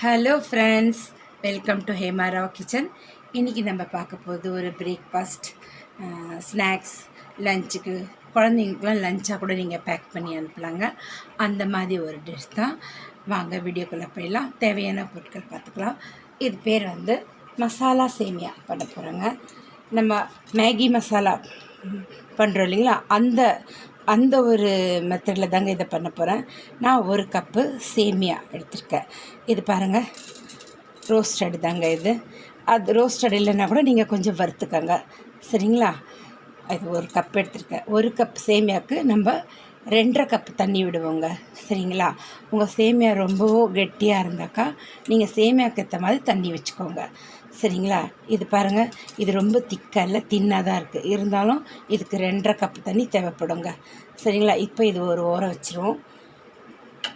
Hello friends welcome to Hema Rao kitchen இன்றைக்கி நம்ம பார்க்க போகிறது ஒரு பிரேக்ஃபாஸ்ட் ஸ்நாக்ஸ் லஞ்சுக்கு குழந்தைங்களுக்குலாம் லஞ்சாக கூட நீங்கள் பேக் பண்ணி அனுப்பலாங்க. அந்த மாதிரி ஒரு டிஷ் தான். வாங்க வீடியோக்குள்ளே போயிடலாம். தேவையான பொருட்கள் பார்த்துக்கலாம். இது பேர் வந்து மசாலா சேமியா பண்ண போகிறோங்க நம்ம மேகி மசாலா பண்ணுறோம் இல்லைங்களா? அந்த அந்த ஒரு மெத்தடில் தாங்க இதை பண்ண போகிறேன் நான் ஒரு கப்பு சேமியா எடுத்திருக்கேன். இது பாருங்கள் ரோஸ்டடு தாங்க இது. அது ரோஸ்டட் இல்லைன்னா கூட நீங்கள் கொஞ்சம் வறுத்துக்கோங்க. சரிங்களா? இது ஒரு கப் எடுத்திருக்கேன். ஒரு கப் சேமியாவுக்கு நம்ம ரெண்டரை கப் தண்ணி விடுவோங்க. சரிங்களா? உங்கள் சேமியா ரொம்பவும் கெட்டியாக இருந்தாக்கா நீங்கள் சேமியாவுக்கு ஏற்ற மாதிரி தண்ணி வச்சுக்கோங்க. சரிங்களா? இது பாருங்கள் இது ரொம்ப திக்காக இல்லை தின்னாக தான் இருக்குது இருந்தாலும் இதுக்கு ரெண்டரை கப்பு தண்ணி தேவைப்படுங்க. சரிங்களா? இப்போ இது ஒரு ஓரம் வச்சுருவோம்.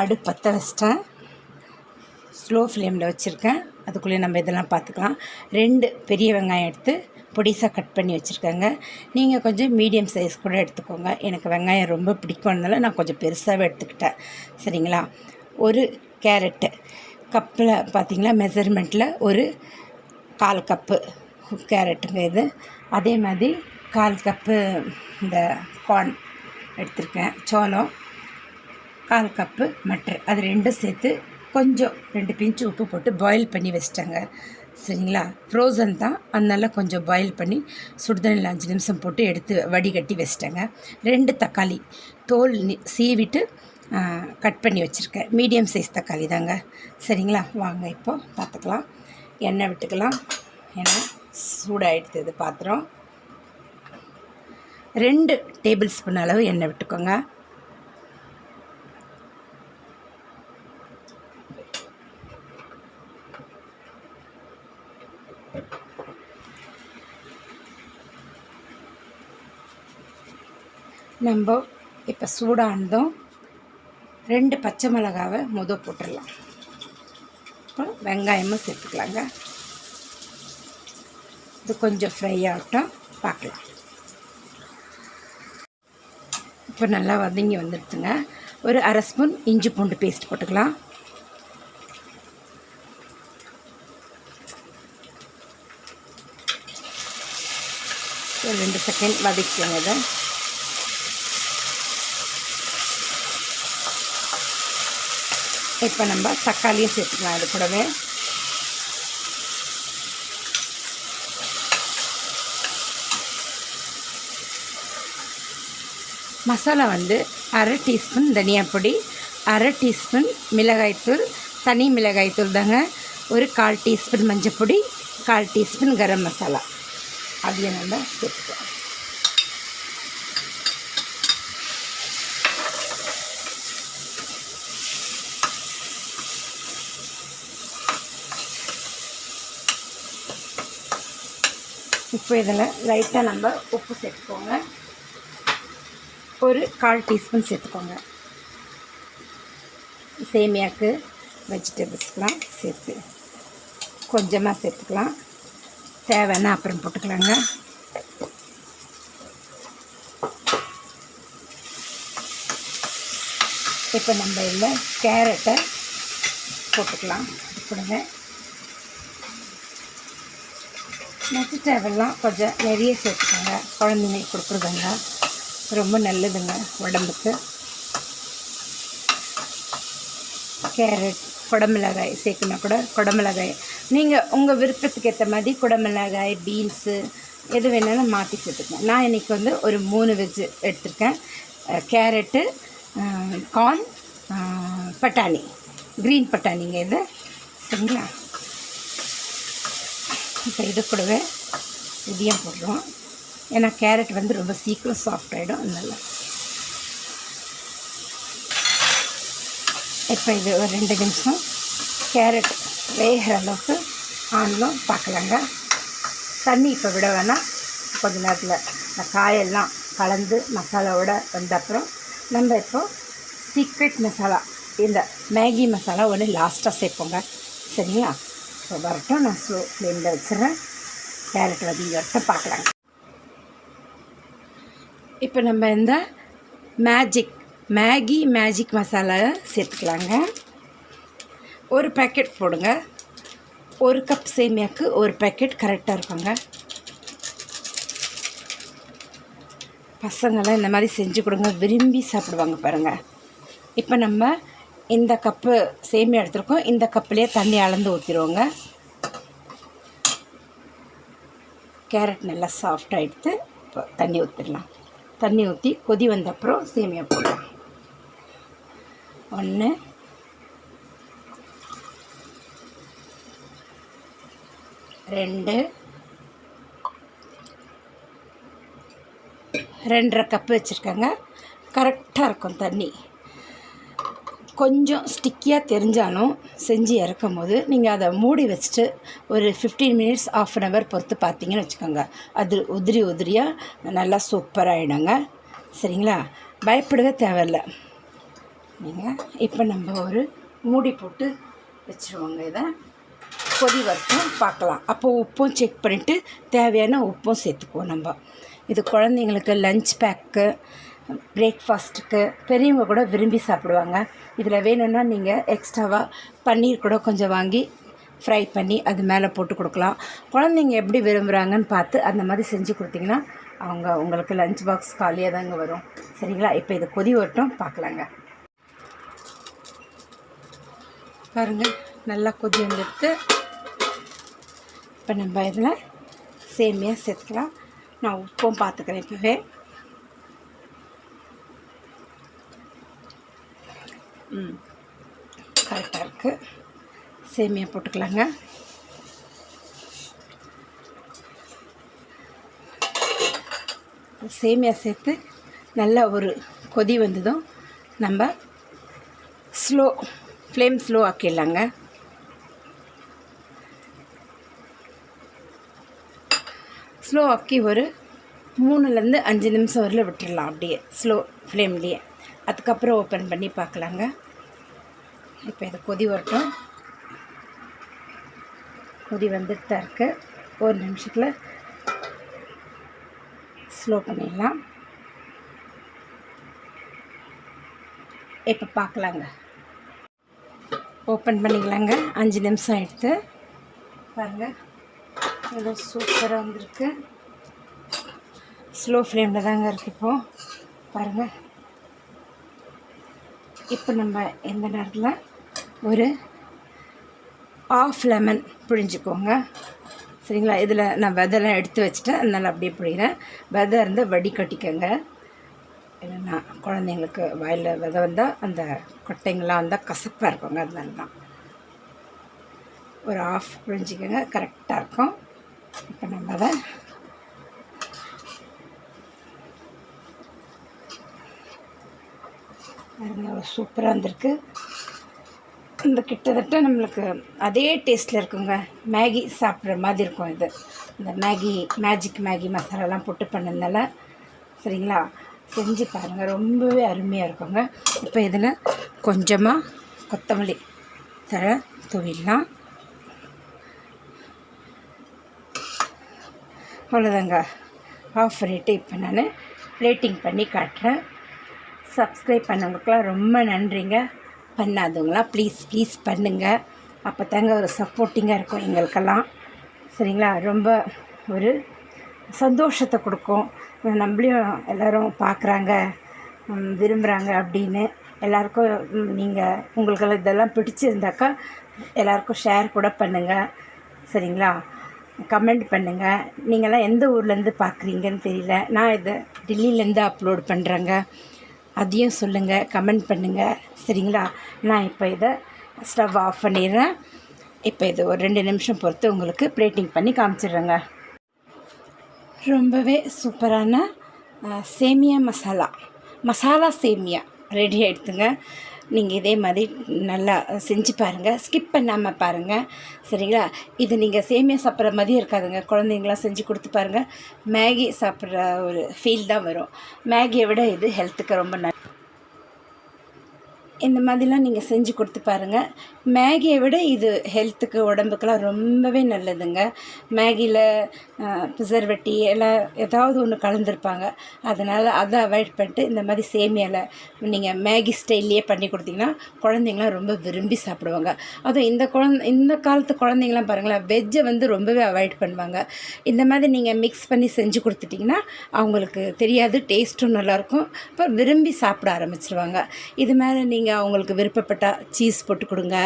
அடுப்பு பற்ற வச்சிட்டேன். ஸ்லோ ஃப்ளேமில் வச்சுருக்கேன். அதுக்குள்ளே நம்ம இதெல்லாம் பார்த்துக்கலாம். ரெண்டு பெரிய வெங்காயம் எடுத்து பொடிசாக கட் பண்ணி வச்சுருக்கேங்க. நீங்கள் கொஞ்சம் மீடியம் சைஸ் கூட எடுத்துக்கோங்க. எனக்கு வெங்காயம் ரொம்ப பிடிக்கும்னால நான் கொஞ்சம் பெருசாகவே எடுத்துக்கிட்டேன். சரிங்களா? ஒரு கேரட்டு. கப்பில் பார்த்தீங்களா? மெஷர்மெண்ட்டில் ஒரு கால் கப்பு கேரட்டுங்க இது. அதே மாதிரி கால் கப்பு இந்த கார்ன் எடுத்திருக்கேன். சோளம் கால் கப்பு மட்டர். அது ரெண்டும் சேர்த்து கொஞ்சம் ரெண்டு பிஞ்சு உப்பு போட்டு பாயில் பண்ணி வச்சிட்டாங்க. சரிங்களா? ஃப்ரோசன் தான். அதனால் கொஞ்சம் பாயில் பண்ணி சுடுதண்ணில் அஞ்சு நிமிஷம் போட்டு எடுத்து வடிகட்டி வச்சிட்டேங்க. ரெண்டு தக்காளி தோல் சீவிட்டு கட் பண்ணி வச்சுருக்கேன். மீடியம் சைஸ் தக்காளி தாங்க. சரிங்களா? வாங்க இப்போ பார்த்துக்கலாம். எண்ணெய் விட்டுக்கலாம். ஏன்னா சூடாகிடுது இது பாத்திரம். ரெண்டு டேபிள் ஸ்பூன் அளவு எண்ணெய் விட்டுக்கோங்க. நம்ம இப்போ சூடானதும் ரெண்டு பச்சை மிளகாவை முத போட்டுடலாம். அப்புறம் வெங்காயமும் சேர்த்துக்கலாங்க. இது கொஞ்சம் ஃப்ரை ஆகட்டும் பார்க்கலாம். இப்போ நல்லா வதங்கி வந்துடுதுங்க ஒரு அரை ஸ்பூன் இஞ்சி பூண்டு பேஸ்ட் போட்டுக்கலாம். ஒரு ரெண்டு செகண்ட் வதக்கிக்கோங்க இதை. இப்போ நம்ம தக்காளியும் சேர்த்துக்கலாம். அது கூடவே மசாலா வந்து அரை டீஸ்பூன் தனியாப்பொடி அரை டீஸ்பூன் மிளகாய்த்தூள் தனி மிளகாய்த்தூள் தாங்க ஒரு கால் டீஸ்பூன் மஞ்சப்பொடி கால் டீஸ்பூன் கரம் மசாலா. அதையும் நம்ம சேர்த்துக்கலாம். இப்போ இதில் லைட்டாக நம்ம உப்பு சேர்த்துக்கோங்க. ஒரு கால் டீஸ்பூன் சேர்த்துக்கோங்க. சேமியாவுக்கு வெஜிடபிள்ஸ்க்கெலாம் சேர்த்து கொஞ்சமாக சேர்த்துக்கலாம். தேவைன்னா அப்புறம் போட்டுக்கலாங்க. இப்போ நம்ம இதில் கேரட்டை போட்டுக்கலாம். கொடுங்க. வெஜிடபிள்லாம் கொஞ்சம் நிறைய சேர்த்துக்கோங்க. குழந்தைங்களுக்கு கொடுக்குறதுங்க. ரொம்ப நல்லதுங்க உடம்புக்கு. கேரட் குடமிளகாய் சேர்க்கணும் கூட. குடமிளகாய். நீங்கள் உங்கள் விருப்பத்துக்கு ஏற்ற மாதிரி குடமிளகாய் பீன்ஸு எது வேணாலும் மாற்றி சேர்த்துக்கோங்க. நான் இன்றைக்கி வந்து ஒரு மூணு வெஜ்ஜு எடுத்திருக்கேன். கேரட்டு கார்ன் பட்டாணி. க்ரீன் பட்டாணிங்க இது. சரிங்களா? இப்போ இது கூடவே இதையும் போடுறோம். ஏன்னா கேரட் வந்து ரொம்ப சீக்கிரம் சாஃப்ட் ஆகிடும் அதனால். இப்போ இது ஒரு ரெண்டு நிமிஷம் கேரட் வேகிற அளவுக்கு ஆனதும் பார்க்கலாங்க. தண்ணி இப்போ விட வேணாம். கொஞ்ச நேரத்தில் இந்த காயெல்லாம் கலந்து மசாலாவோட வந்த அப்புறம் நம்ம இப்போ சீக்ரெட் மசாலா இந்த மேகி மசாலா ஒன்று லாஸ்ட்டாக சேர்ப்போங்க. சரிங்களா? ஸோ வரட்டும் நான் ஸ்லோ ஃப்ளேமில் வச்சுறேன் கேரட் வதங்கி வரட்டும் பார்க்கலாங்க இப்போ நம்ம இந்த மேஜிக் மேகி மேஜிக் மசாலா சேர்த்துக்கலாங்க ஒரு பேக்கெட் போடுங்க ஒரு கப் சேமியாவுக்கு ஒரு பேக்கெட் கரெக்டாக இருக்குங்க. பசங்களாம் இந்த மாதிரி செஞ்சு கொடுங்க விரும்பி சாப்பிடுவாங்க பாருங்கள் இப்போ நம்ம இந்த கப்பு சேமியா எடுத்துருக்கோம். இந்த கப்புலேயே தண்ணி அளந்து ஊற்றிடுவோங்க கேரட் நல்லா சாஃப்ட் எடுத்து இப்போ தண்ணி ஊற்றிடலாம் தண்ணி ஊற்றி கொதி வந்த அப்புறம் சேமியா போடலாம். ஒன்று ரெண்டு. ரெண்டரை கப்பு வச்சுருக்கேங்க. கரெக்டாக இருக்கும் தண்ணி. கொஞ்சம் ஸ்டிக்கியாக தெரிஞ்சாலும் செஞ்சு இறக்கும் போது நீங்கள் அதை மூடி வச்சுட்டு ஒரு fifteen minutes half an hour பொறுத்து பார்த்தீங்கன்னு வச்சுக்கோங்க. அது உதிரி உதிரியாக நல்லா சூப்பராகிடுங்க சரிங்களா? பயப்படவே தேவையில்ல. நீங்கள் இப்போ நம்ம ஒரு மூடி போட்டு வச்சுருவோங்க இதை. கொதி வரைக்கும் பார்க்கலாம். அப்போ உப்பும் செக் பண்ணிவிட்டு தேவையான உப்பும் சேர்த்துக்குவோம் நம்ம. இது குழந்தைங்களுக்கு லஞ்ச் பேக்கு பிரேக்ஃபாஸ்ட்டுக்கு பெரியவங்க கூட விரும்பி சாப்பிடுவாங்க. இதில் வேணும்னா நீங்கள் எக்ஸ்ட்ராவாக பன்னீர் கூட கொஞ்சம் வாங்கி ஃப்ரை பண்ணி அது மேலே போட்டு கொடுக்கலாம். குழந்தைங்க எப்படி விரும்புகிறாங்கன்னு பார்த்து அந்த மாதிரி செஞ்சு கொடுத்தீங்கன்னா அவங்க உங்களுக்கு லஞ்ச் பாக்ஸ் காலியாக தாங்க வரும். சரிங்களா? இப்போ இது கொதி வரட்டும் பார்க்கலாங்க. பாருங்கள் நல்லா கொதி வந்துடுத்து இப்போ நம்ம இதில் சேமியாக சேர்த்துக்கலாம். நான் உப்பும் பார்த்துக்கிறேன் இப்போவே. ம். கரெக்டாக இருக்குது சேமியா போட்டுக்கலாங்க. சேமியா சேர்த்து நல்லா ஒரு கொதி வந்ததும் நம்ம ஸ்லோ ஃப்ளேம் ஸ்லோ ஆக்கிடலாங்க. ஸ்லோ ஆக்கி ஒரு மூணுலேருந்து அஞ்சு நிமிஷம் வரல விட்டுடலாம். அப்படியே ஸ்லோ ஃப்ளேம்லேயே. அதுக்கப்புறம் ஓப்பன் பண்ணி பார்க்கலாங்க. இப்போ இது கொதி வரட்டும். கொதி வந்துட்டு தான் இருக்குது ஒரு நிமிஷத்தில் ஸ்லோ பண்ணிடலாம். இப்போ பார்க்கலாங்க. ஓப்பன் பண்ணிக்கலாங்க. அஞ்சு நிமிஷம் எடுத்து பாருங்கள் நல்லா சூப்பராக வந்திருக்கு. ஸ்லோ ஃப்ளேமில் தாங்க இருக்குது இப்போது பாருங்கள் இப்போ நம்ம எந்த நேரத்தில் ஒரு ஆஃப் லெமன் பிழிஞ்சுக்கோங்க. சரிங்களா? இதில் நான் வெதெல்லாம் எடுத்து வச்சுட்டேன். அதனால் அப்படியே பிடிக்கிறேன் வெதை இருந்தால் வடிகட்டிக்கோங்க இல்லைன்னா குழந்தைங்களுக்கு வாயில் விதை வந்தால் அந்த கொட்டைங்கள்லாம் வந்தால் கசப்பாக இருக்குங்க. அதனால தான். ஒரு ஆஃப் புழிஞ்சிக்கோங்க. கரெக்டாக இருக்கும். இப்போ நம்ம அதை சூப்பராக வந்திருக்கு. இந்த கிட்டத்தட்ட நம்மளுக்கு அதே டேஸ்ட்டில் இருக்குங்க. மேகி சாப்பிட்ற மாதிரி இருக்கும் இது. இந்த மேகி மேஜிக் மேகி மசாலாலாம் போட்டு பண்ணதுனால சரிங்களா? செஞ்சு பாருங்கள் ரொம்பவே அருமையாக இருக்குங்க. இப்போ இதில் கொஞ்சமாக கொத்தமல்லி தழை தூவிடலாம். அவ்வளோதாங்க ஆஃப் பண்ணிவிட்டு இப்போ நான் ரேட்டிங் பண்ணி காட்டுறேன். சப்ஸ்கிரைப் பண்ணவங்களுக்குலாம் ரொம்ப நன்றிங்க. பண்ணாதவங்களாம் ப்ளீஸ் ப்ளீஸ் பண்ணுங்கள் அப்போ தாங்க ஒரு சப்போர்ட்டிங்காக இருக்கும் எங்களுக்கெல்லாம். சரிங்களா? ரொம்ப ஒரு சந்தோஷத்தை கொடுக்கும். நம்மளையும் எல்லோரும் பார்க்குறாங்க விரும்புகிறாங்க அப்படின்னு. எல்லாருக்கும் நீங்கள் உங்களுக்கு இதெல்லாம் பிடிச்சிருந்தாக்கா எல்லாருக்கும் ஷேர் கூட பண்ணுங்கள் சரிங்களா? கமெண்ட் பண்ணுங்கள் நீங்களாம் எந்த ஊர்லேருந்து பார்க்குறீங்கன்னு தெரியல. நான் இதை டெல்லியிலேருந்து அப்லோட் பண்ணுறேங்க அதையும் சொல்லுங்கள் கமெண்ட் பண்ணுங்கள் சரிங்களா? நான் இப்போ இதை ஸ்டவ் ஆஃப் பண்ணிடுறேன். இப்போ இது ஒரு ரெண்டு நிமிஷம் பொறுத்து உங்களுக்கு பிளேட்டிங் பண்ணி காமிச்சிடுறேங்க. ரொம்பவே சூப்பரான சேமியா மசாலா. மசாலா சேமியா. ரெடி ஆகிடுத்துங்க நீங்கள் இதே மாதிரி நல்லா செஞ்சு பாருங்கள் ஸ்கிப் பண்ணாமல் பாருங்கள் சரிங்களா? இது நீங்கள் சேமியா சாப்பிட்ற மாதிரியும் இருக்காதுங்க. குழந்தைங்களாம் செஞ்சு கொடுத்து பாருங்கள் மேகி சாப்பிட்ற ஒரு ஃபீல் தான் வரும். மேகியை விட இது ஹெல்த்துக்கு ரொம்ப நல் இந்த மாதிரிலாம் நீங்கள் செஞ்சு கொடுத்து பாருங்கள் மேகியை விட இது ஹெல்த்துக்கு உடம்புக்கெலாம் ரொம்பவே நல்லதுங்க. மேகியில் பிசர்வெட்டி எல்லாம் ஏதாவது ஒன்று கலந்துருப்பாங்க. அதனால் அதை அவாய்ட் பண்ணிட்டு இந்த மாதிரி சேமியாவில் நீங்கள் மேகி ஸ்டைல்லையே பண்ணி கொடுத்தீங்கன்னா குழந்தைங்களாம் ரொம்ப விரும்பி சாப்பிடுவாங்க. அதுவும் இந்த குழந்த இந்த காலத்து குழந்தைங்களாம் பாருங்களேன் வெஜ்ஜை வந்து ரொம்பவே அவாய்ட் பண்ணுவாங்க. இந்த மாதிரி நீங்கள் மிக்ஸ் பண்ணி செஞ்சு கொடுத்துட்டிங்கன்னா அவங்களுக்கு தெரியாது டேஸ்ட்டும் நல்லாயிருக்கும் அப்போ விரும்பி சாப்பிட ஆரம்பிச்சிருவாங்க. இது மாதிரி நீங்கள் அவங்களுக்கு விருப்பப்பட்டால் சீஸ் போட்டு கொடுங்க.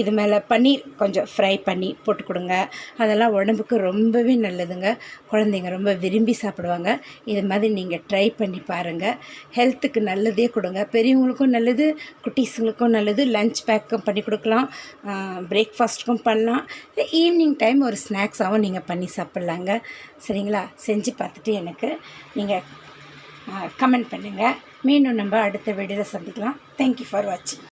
இது மேலே பன்னீர் கொஞ்சம் ஃப்ரை பண்ணி போட்டு கொடுங்க. அதெல்லாம் உடம்புக்கு ரொம்பவே நல்லதுங்க. குழந்தைங்க ரொம்ப விரும்பி சாப்பிடுவாங்க. இது மாதிரி நீங்கள் ட்ரை பண்ணி பாருங்கள் ஹெல்த்துக்கு நல்லதே கொடுங்க. பெரியவங்களுக்கும் நல்லது குட்டீஸுங்களுக்கும் நல்லது. லஞ்ச் பேக்கும் பண்ணி கொடுக்கலாம். பிரேக்ஃபாஸ்ட்டுக்கும் பண்ணலாம். ஈவினிங் டைம் ஒரு ஸ்நாக்ஸாகவும் நீங்கள் பண்ணி சாப்பிட்லாங்க. சரிங்களா? செஞ்சு பார்த்துட்டு எனக்கு நீங்கள் கமெண்ட் பண்ணுங்கள் மீண்டும் நம்ம அடுத்த வீடியோவில் சந்திக்கலாம். தேங்க்யூ ஃபார் வாட்சிங்